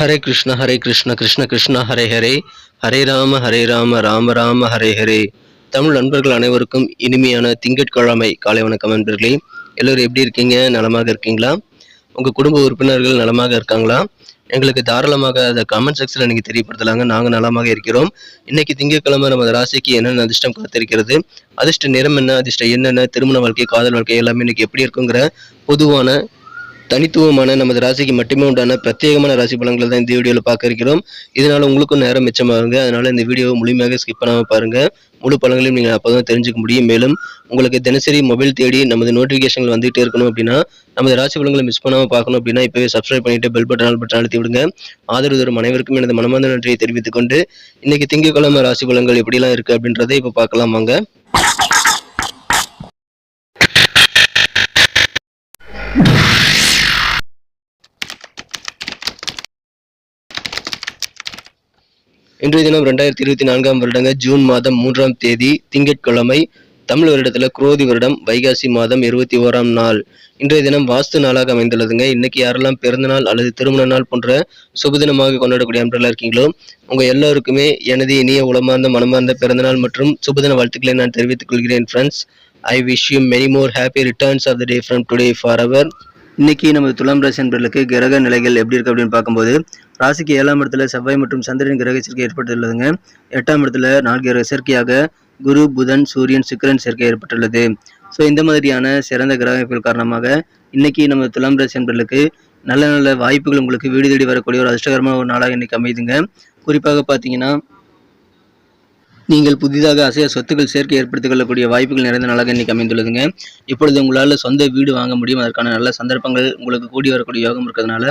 ஹரே கிருஷ்ண ஹரே கிருஷ்ண கிருஷ்ண கிருஷ்ண ஹரே ஹரே. ஹரே ராம ஹரே ராம ராம ராம ஹரே ஹரே. தமிழ் நண்பர்கள் அனைவருக்கும் இனிமையான திங்கட்கிழமை. காலை வணக்கம் நண்பர்களே. எல்லோரும் எப்படி இருக்கீங்க? நலமாக இருக்கீங்களா? உங்கள் குடும்ப உறுப்பினர்கள் நலமாக இருக்காங்களா? எங்களுக்கு தாராளமாக அதை கமெண்ட் செக்ஷனில் நீங்கள் தெரியப்படுத்தலாங்க. நாங்கள் நலமாக இருக்கிறோம். இன்னைக்கு திங்கட்கிழமை நமது ராசிக்கு என்னென்ன அதிர்ஷ்டம் காத்திருக்கிறது? அதிர்ஷ்ட நிறம் என்ன? அதிர்ஷ்டம் என்னென்ன திருமண வாழ்க்கை காதல் வாழ்க்கை எல்லாமே இன்னைக்கு எப்படி இருக்குங்கிற பொதுவான தனித்துவமான நமது ராசிக்கு மட்டுமே உண்டான பிரத்யேகமான ராசி பலன்களை தான் இந்த வீடியோவில் பார்க்க இருக்கிறோம். இதனால் உங்களுக்கும் நேரம் மிச்சமாகுங்க அதனால் இந்த வீடியோவை முழுமையாக ஸ்கிப் பண்ணாமல் பாருங்கள் முழு பலன்களையும் நீங்கள் அப்போ தான் தெரிஞ்சுக்க முடியும். மேலும் உங்களுக்கு தினசரி மொபைல் தேடி நமது நோட்டிஃபிகேஷன்கள் வந்துகிட்டே இருக்கணும் அப்படின்னா நமது ராசி பலன்களை மிஸ் பண்ணாமல் பார்க்கணும் அப்படின்னா இப்போவே சப்ஸ்கிரைப் பண்ணிட்டு பெல் பட்டன் ஆல் பட்டன் அழுத்தி விடுங்க. ஆதரவு தரும் அனைவருக்கும் எனது மனமார்ந்த நன்றியை தெரிவித்துக் கொண்டு இன்னைக்கு திங்கட்கிழமை ராசி பலன்கள் எப்படிலாம் இருக்குது அப்படின்றத இப்போ பார்க்கலாம் வாங்க. இன்றைய தினம் ரெண்டாயிரத்தி இருபத்தி நான்காம் வருடங்க ஜூன் மாதம் மூன்றாம் தேதி திங்கட்கிழமை தமிழ் வருடத்துல குரோதி வருடம் வைகாசி மாதம் இருபத்தி ஓராம் நாள். இன்றைய தினம் வாஸ்து நாளாக அமைந்துள்ளதுங்க. இன்னைக்கு யாரெல்லாம் பிறந்த நாள் அல்லது திருமண நாள் போன்ற சுபதினமாக கொண்டாடக்கூடிய அன்றெல்லாம் இருக்கீங்களோ உங்க எல்லாருக்குமே எனது இனிய உளமார்ந்த மனமார்ந்த பிறந்தநாள் மற்றும் சுபதின வாழ்த்துக்களை நான் தெரிவித்துக் கொள்கிறேன் friends I wish you many more happy returns of the day from today for our இன்னைக்கு நமது துலாம் ராசி என்பர்களுக்கு கிரக நிலைகள் எப்படி இருக்கு அப்படின்னு பார்க்கும்போது ராசிக்கு ஏழாம் இடத்துல செவ்வாய் மற்றும் சந்திரன் கிரக சேர்க்கை ஏற்பட்டுள்ளதுங்க. எட்டாம் இடத்துல நான்கு கிரக சேர்க்கையாக குரு புதன் சூரியன் சுக்கிரன் சேர்க்கை ஏற்பட்டுள்ளது. ஸோ இந்த மாதிரியான சிறந்த கிரகங்கள் காரணமாக இன்னைக்கு நம்ம துலாம் ராசி என்பர்களுக்கு நல்ல நல்ல வாய்ப்புகள் உங்களுக்கு வீடு தேடி வரக்கூடிய ஒரு அதிர்ஷ்டகரமான ஒரு நாளாக இன்னைக்கு அமைதுங்க குறிப்பாக பார்த்தீங்கன்னா நீங்கள் புதிதாக அசைய சொத்துக்கள் சேர்க்கை ஏற்படுத்திக் கொள்ளக்கூடிய வாய்ப்புகள் நிறைந்த நாளாக இன்னைக்கு அமைந்துள்ளதுங்க. இப்பொழுது உங்களால் சொந்த வீடு வாங்க முடியும். அதற்கான நல்ல சந்தர்ப்பங்கள் உங்களுக்கு கூடி வரக்கூடிய யோகம் இருக்கிறதுனால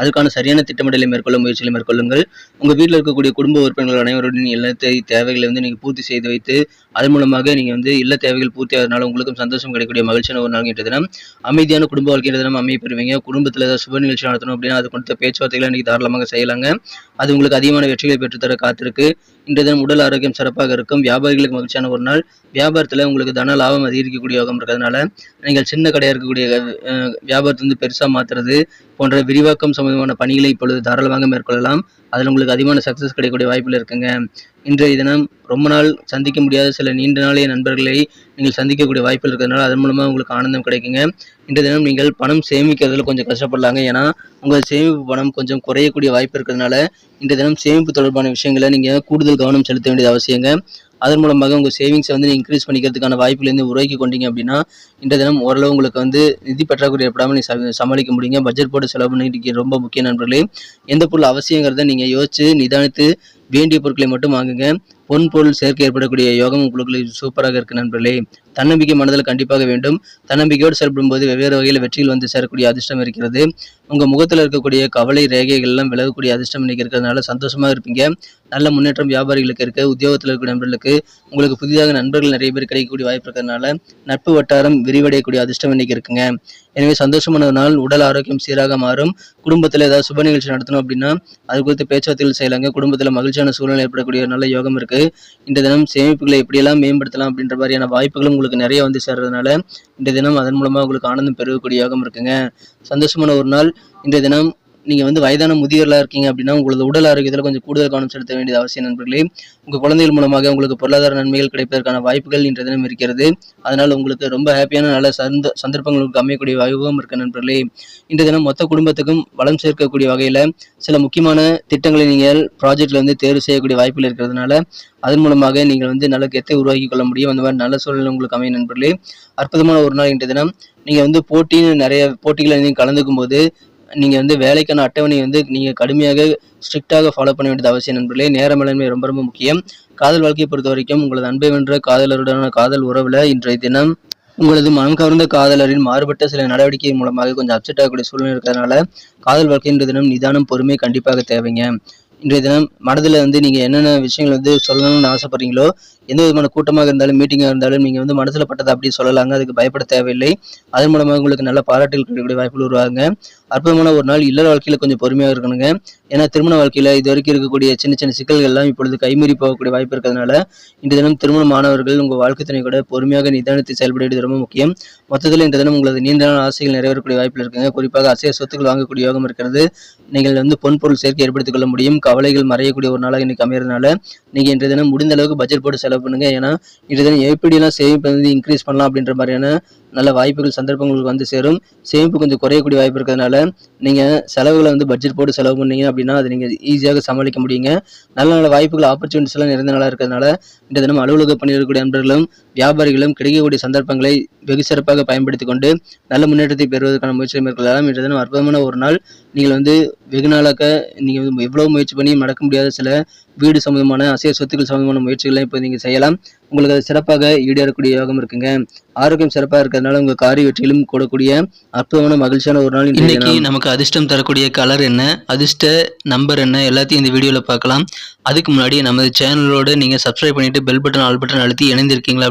அதுக்கான சரியான திட்டமிடலை மேற்கொள்ள முயற்சிகளை மேற்கொள்ளுங்கள். உங்கள் வீட்டில் இருக்கக்கூடிய குடும்ப உறுப்பினர்கள் அனைவருடன் இல்லத்தை தேவைகளை வந்து நீங்கள் பூர்த்தி செய்து வைத்து அதன் மூலமாக நீங்கள் வந்து இல்ல தேவைகள் பூர்த்தி ஆகிறதுனால உங்களுக்கும் சந்தோஷம் கிடைக்கக்கூடிய மகிழ்ச்சியான ஒரு நாள் தினம். அமைதியான குடும்ப வாழ்க்கை தினம் அமைய பெறுவீங்க. குடும்பத்தில் ஏதாவது சுப நிகழ்ச்சி நடத்தணும் அப்படின்னா அது கொடுத்த பேச்சுவார்த்தைகளை இன்னைக்கு தாராளமாக செய்யலாங்க. அது உங்களுக்கு அதிகமான வெற்றிகளை பெற்றுத்தர காத்திருக்கு. இன்றைய தினம் உடல் ஆரோக்கியம் சிறப்பாக இருக்கும். வியாபாரிகளுக்கு மகிழ்ச்சியான ஒரு நாள். வியாபாரத்தில் உங்களுக்கு தன லாபம் அதிகரிக்கக்கூடிய யோகம் இருக்கிறதுனால நீங்கள் சின்ன கடையாக இருக்கக்கூடிய வியாபாரத்தை வந்து பெருசாக மாற்றுறது போன்ற விரிவாக்கம் சம்பந்தமான பணிகளை இப்பொழுது தாராளமாக மேற்கொள்ளலாம். அதில் உங்களுக்கு அதிகமான சக்ஸஸ் கிடைக்கக்கூடிய வாய்ப்புகள் இருக்குங்க. இன்றைய தினம் ரொம்ப நாள் சந்திக்க முடியாத சில நீண்ட நாளைய நண்பர்களை நீங்கள் சந்திக்கக்கூடிய வாய்ப்புகள் இருக்கிறதுனால அதன் மூலமாக உங்களுக்கு ஆனந்தம் கிடைக்குங்க. இன்றைய தினம் நீங்கள் பணம் சேமிக்கிறதுல கொஞ்சம் கஷ்டப்படலாங்க. ஏன்னா உங்கள் சேமிப்பு பணம் கொஞ்சம் குறையக்கூடிய வாய்ப்பு இருக்கிறதுனால இன்றைய தினம் சேமிப்பு தொடர்பான விஷயங்களை நீங்கள் கூடுதல் கவனம் செலுத்த வேண்டியது அவசியங்க. அதன் மூலமாக உங்கள் சேவிங்ஸை வந்து நீங்கள் இன்க்ரீஸ் பண்ணிக்கிறதுக்கான வாய்ப்புலேருந்து உருவாக்கி கொண்டீங்க அப்படின்னா இந்த தினம் ஓரளவு உங்களுக்கு வந்து நிதி பற்றாக்குறை ஏற்படாமல் நீங்கள் ச- சமாளிக்க முடியுங்க. பட்ஜெட் போட்டு செலவு பண்ணிட்டு ரொம்ப முக்கிய நண்பர்களே எந்த பொருள் அவசியங்கிறத நீங்கள் யோசிச்சு நிதானித்து வேண்டிய பொருட்களை மட்டும் வாங்குங்க. பொன் பொருள் சேர்க்கை ஏற்படக்கூடிய யோகம் உங்களுக்கு சூப்பராக இருக்கு நண்பர்களே. தன்னம்பிக்கை மனதில் கண்டிப்பாக வேண்டும். தன்னம்பிக்கையோடு செயல்படும் போது வெவ்வேறு வகையில் வெற்றியில் வந்து சேரக்கூடிய அதிர்ஷ்டம் இருக்கிறது. உங்க முகத்தில் இருக்கக்கூடிய கவலை ரேகைகள் எல்லாம் விலகக்கூடிய அதிர்ஷ்டம் இன்னைக்கு இருக்கிறதுனால சந்தோஷமாக இருப்பீங்க. நல்ல முன்னேற்றம் வியாபாரிகளுக்கு இருக்கு உத்தியோகத்தில் இருக்கிற நண்பர்களுக்கு. உங்களுக்கு புதிதாக நண்பர்கள் நிறைய பேர் கிடைக்கக்கூடிய வாய்ப்பு இருக்கிறதுனால நட்பு வட்டாரம் விரிவடையக்கூடிய அதிர்ஷ்டம் இன்னைக்கு இருக்குங்க. எனவே சந்தோஷமான நாள் உடல் ஆரோக்கியம் சீராக மாறும். குடும்பத்தில் ஏதாவது சுப நிகழ்ச்சி நடத்தணும் அப்படின்னா அது குறித்து பேச்சுவார்த்தைகள் செய்யலாங்க. குடும்பத்தில் மகிழ்ச்சியான சூழ்நிலை ஏற்படக்கூடிய நல்ல யோகம் இருக்கு இந்த தினம் சேமிப்புகளை எப்படியெல்லாம் மேம்படுத்தலாம் அப்படின்ற மாதிரியான வாய்ப்புகளும் உங்களுக்கு நிறைய வந்து சேர்றதுனால இந்த தினம் அதன் மூலமாக உங்களுக்கு ஆனந்தம் பெருகக்கூடிய இருக்குங்க. சந்தோஷமான ஒரு நாள். இந்த தினம் நீங்கள் வந்து வயதான முதியவர்களாக இருக்கீங்க அப்படின்னா உங்களது உடல் ஆரோக்கியத்தில் கொஞ்சம் கூடுதல் கவனம் செலுத்த வேண்டியது அவசியம் நண்பர்களே. உங்கள் குழந்தைகள் மூலமாக உங்களுக்கு பொருளாதார நன்மைகள் கிடைப்பதற்கான வாய்ப்புகள் இன்றைய தினம் இருக்கிறது. அதனால் உங்களுக்கு ரொம்ப ஹாப்பியான நல்ல சந்த சந்தர்ப்பங்கள் உங்களுக்கு அமையக்கூடிய வாய்ப்பும் இருக்க நண்பர்களே. இன்றைய தினம் மொத்த குடும்பத்துக்கும் வளம் சேர்க்கக்கூடிய வகையில் சில முக்கியமான திட்டங்களை நீங்கள் ப்ராஜெக்டில் வந்து தேர்வு செய்யக்கூடிய வாய்ப்புகள் இருக்கிறதுனால அதன் மூலமாக நீங்கள் வந்து நல்ல கெத்தை உருவாக்கி கொள்ள முடியும். அந்த மாதிரி நல்ல சூழ்நிலை உங்களுக்கு அமையும் நண்பர்களே. அற்புதமான ஒரு நாள் இன்றைய தினம். நீங்கள் வந்து போட்டின்னு நிறைய போட்டிகளை நீங்கள் கலந்துக்கும் போது நீங்கள் வந்து வேலைக்கான அட்டவணையை வந்து நீங்கள் கடுமையாக ஸ்ட்ரிக்டாக ஃபாலோ பண்ண வேண்டியது அவசியம் நண்பர்களே. நேர மேலாண்மை ரொம்ப ரொம்ப முக்கியம். காதல் வாழ்க்கையை பொறுத்த வரைக்கும் உங்களது அன்பை வென்ற காதலருடனான காதல் உறவில் இன்றைய தினம் உங்களது மனம் கவர்ந்த காதலரின் மாறுபட்ட சில நடவடிக்கை மூலமாக கொஞ்சம் அப்செட் ஆகக்கூடிய சூழ்நிலை இருக்கிறதுனால காதல் வாழ்க்கை இன்றைய தினம் நிதானம் பொறுமை கண்டிப்பாக தேவைங்க. இன்றைய தினம் மனதில் வந்து நீங்கள் என்னென்ன விஷயங்கள் வந்து சொல்லணும்னு ஆசைப்படுறீங்களோ எந்த விதமான கூட்டமாக இருந்தாலும் மீட்டிங்காக இருந்தாலும் நீங்கள் வந்து மனசில் பட்டதை அப்படி சொல்லலாங்க. அதுக்கு பயப்பட தேவையில்லை. அதன் மூலமாக உங்களுக்கு நல்ல பாராட்டுகள் கிடைக்கக்கூடிய வாய்ப்புகள் உருவாங்க அற்புதமான ஒரு நாள். இல்லற வாழ்க்கையில் கொஞ்சம் பொறுமையாக இருக்கணுங்க. ஏன்னா திருமண வாழ்க்கையில் இது வரைக்கும் இருக்கக்கூடிய சின்ன சின்ன சிக்கல்கள் எல்லாம் இப்பொழுது கைமீறி போகக்கூடிய வாய்ப்பு இருக்கிறதுனால இன்று தினம் திருமண மாணவர்கள் உங்கள் வாழ்க்கை துணை கூட பொறுமையாக நிதானத்தை செயல்படுவது ரொம்ப முக்கியம். மொத்தத்தில் இன்று தினம் உங்களது நீண்ட நாள் ஆசைகள் நிறைவேறக்கூடிய வாய்ப்பில் இருக்குங்க. குறிப்பாக அசைய சொத்துக்கள் வாங்கக்கூடிய யோகம் இருக்கிறது. நீங்கள் வந்து பொன்பொருள் சேர்க்கை ஏற்படுத்திக் கொள்ள முடியும். கவலைகள் மறையக்கூடிய ஒரு நாளாக இன்னைக்கு அமையறதுனால நீங்கள் இன்றைய தினம் முடிந்த அளவுக்கு பட்ஜெட் போட்டு செலவு பண்ணுங்க. ஏன்னா இன்றைய தினம் எப்படியெல்லாம் சேமிப்பு வந்து இன்க்ரீஸ் பண்ணலாம் அப்படின்ற மாதிரியான நல்ல வாய்ப்புகள் சந்தர்ப்பங்களுக்கு வந்து சேரும். சேமிப்பு கொஞ்சம் குறையக்கூடிய வாய்ப்பு இருக்கிறதுனால நீங்கள் செலவுகளை வந்து பட்ஜெட் போட்டு செலவு பண்ணீங்க அப்படின்னா அதை நீங்கள் ஈஸியாக சமாளிக்க முடியுங்க. நல்ல நல்ல வாய்ப்புகள் ஆப்பர்ச்சுனிட்டிஸ் எல்லாம் நிறைந்த நாளாக இருக்கிறதுனால இன்றைய தினம் அலுவலக பணியிருக்கக்கூடிய நண்பர்களும் வியாபாரிகளும் கிடைக்கக்கூடிய சந்தர்ப்பங்களை வெகு சிறப்பாக பயன்படுத்தி கொண்டு நல்ல முன்னேற்றத்தை பெறுவதற்கான முயற்சியை மேற்கொள்ளலாம் இன்றைய தினம் அற்புதமான ஒரு நாள். நீங்கள் வந்து வெகு நாளாக நீங்கள் வந்து எவ்வளவு முயற்சி பண்ணி நடக்க முடியாத சில வீடு சம்பந்தமான அசைய சொத்துக்கள் சம்பந்தமான முயற்சிகளை இப்போ நீங்கள் செய்யலாம். உங்களுக்கு அது சிறப்பாக ஈடேறக்கூடிய யோகம் இருக்குங்க. ஆரோக்கியம் சிறப்பாக இருக்கிறதுனால உங்கள் காரிய வெற்றிகளும் கூடக்கூடிய அற்புதமான மகிழ்ச்சியான ஒரு நாள் இன்னைக்கு. நமக்கு அதிர்ஷ்டம் தரக்கூடிய கலர் என்ன அதிர்ஷ்ட நம்பர் என்ன எல்லாத்தையும் இந்த வீடியோவில் பார்க்கலாம். அதுக்கு முன்னாடி நமது சேனலோட நீங்கள் சப்ஸ்கிரைப் பண்ணிட்டு பெல் பட்டன் ஆல் பட்டன் அழுத்தி இணைந்திருக்கீங்களா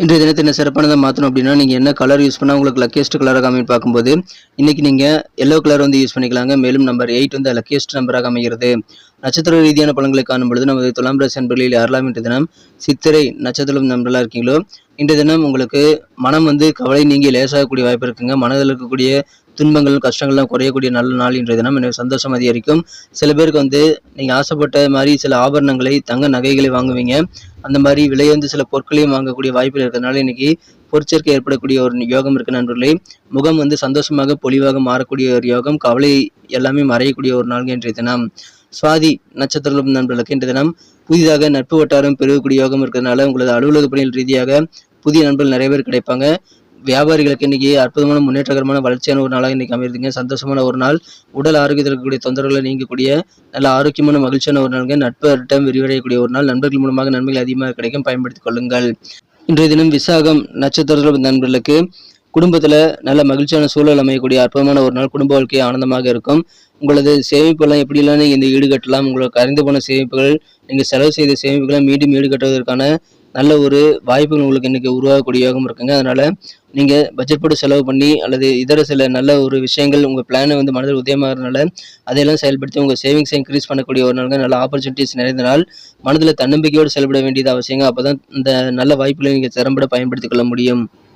இன்றைய தினத்தை என்ன சிறப்பானதை மாற்றணும் அப்படின்னா நீங்கள் என்ன கலர் யூஸ் பண்ணால் உங்களுக்கு லக்கியஸ்ட் கலராக அமைப்பு பார்க்கும்போது இன்றைக்கி நீங்கள் எல்லோ கலர் வந்து யூஸ் பண்ணிக்கலாங்க. மேலும் நம்பர் எயிட் வந்து லக்கியஸ்ட் நம்பராக அமைகிறது நட்சத்திர ரீதியான பலன்களை காணும் பொழுது நமது துலாம் ராசி அன்பர்களில் யாரெல்லாம் இன்றைய தினம் சித்திரை நட்சத்திரம் நம்பர்களாக இருக்கீங்களோ இன்றைய தினம் உங்களுக்கு மனம் வந்து கவலை நீங்கி லேசாகக்கூடிய வாய்ப்பு இருக்குங்க. மனதில் இருக்கக்கூடிய துன்பங்கள் கஷ்டங்கள்லாம் குறையக்கூடிய நல்ல நாள் இன்றைய தினம். எனக்கு சந்தோஷம் அதிகரிக்கும். சில பேருக்கு வந்து நீங்கள் ஆசைப்பட்ட மாதிரி சில ஆபரணங்களை தங்க நகைகளை வாங்குவீங்க. அந்த மாதிரி விலையுந்து சில பொருட்களையும் வாங்கக்கூடிய வாய்ப்புகள் இருக்கிறதுனால இன்னைக்கு பொற்சேர்க்கை ஏற்படக்கூடிய ஒரு யோகம் இருக்கு நண்பர்களே. முகம் வந்து சந்தோஷமாக பொலிவாக மாறக்கூடிய ஒரு யோகம். கவலை எல்லாமே மறையக்கூடிய ஒரு நாள் இன்றைய தினம். சுவாதி நட்சத்திரம் நண்பர்களுக்கு இன்றைய தினம் புதிதாக நட்பு வட்டாரம் பெருகக்கூடிய யோகம் இருக்கிறதுனால உங்களது அலுவலக பணியில் ரீதியாக புதிய நண்பர்கள் நிறைய பேர் கிடைப்பாங்க. வியாபாரிகளுக்கு இன்னைக்கு அற்புதமான முன்னேற்றகரமான வளர்ச்சியான ஒரு நாளாக இன்னைக்கு அமையுதுங்க சந்தோஷமான ஒரு நாள். உடல் ஆரோக்கியத்தில் இருக்கக்கூடிய தொந்தரவுகளை நீங்கக்கூடிய நல்ல ஆரோக்கியமான மகிழ்ச்சியான ஒரு நாளுங்க. நட்பு அட்டம் விரிவடையக்கூடிய ஒரு நாள். நண்பர்கள் மூலமாக நன்மைகள் அதிகமாக கிடைக்கும். பயன்படுத்திக் கொள்ளுங்கள். இன்றைய தினம் விசாகம் நட்சத்திரத்தில் நண்பர்களுக்கு குடும்பத்தில் நல்ல மகிழ்ச்சியான சூழல் அமையக்கூடிய அற்புதமான ஒரு நாள். குடும்ப வாழ்க்கை ஆனந்தமாக இருக்கும். உங்களது சேமிப்பெல்லாம் எப்படிலாம் நீங்கள் இந்த ஈடுகட்டலாம். உங்களுக்கு கரைந்து போன சேமிப்புகள் நீங்கள் செலவு செய்த சேமிப்புகளை மீண்டும் ஈடுகட்டுவதற்கான நல்ல ஒரு வாய்ப்புகள் உங்களுக்கு இன்றைக்கி உருவாகக்கூடியதாகவும் இருக்குங்க. அதனால் நீங்கள் பட்ஜெட் போட்டு செலவு பண்ணி அல்லது இதர சில நல்ல ஒரு விஷயங்கள் உங்கள் பிளானை வந்து மனதில் உதயமாகறதுனால அதையெல்லாம் செயல்படுத்தி உங்கள் சேவிங்ஸை இன்க்ரீஸ் பண்ணக்கூடிய ஒரு நாளுங்க. நல்ல ஆப்பர்ச்சுனிட்டிஸ் நிறைந்த நாள். மனதில் தன்னம்பிக்கையோடு செயல்பட வேண்டியது அவசியங்க. அப்போ தான் இந்த நல்ல வாய்ப்புகளை நீங்கள் திறம்பட பயன்படுத்திக் கொள்ள முடியும்.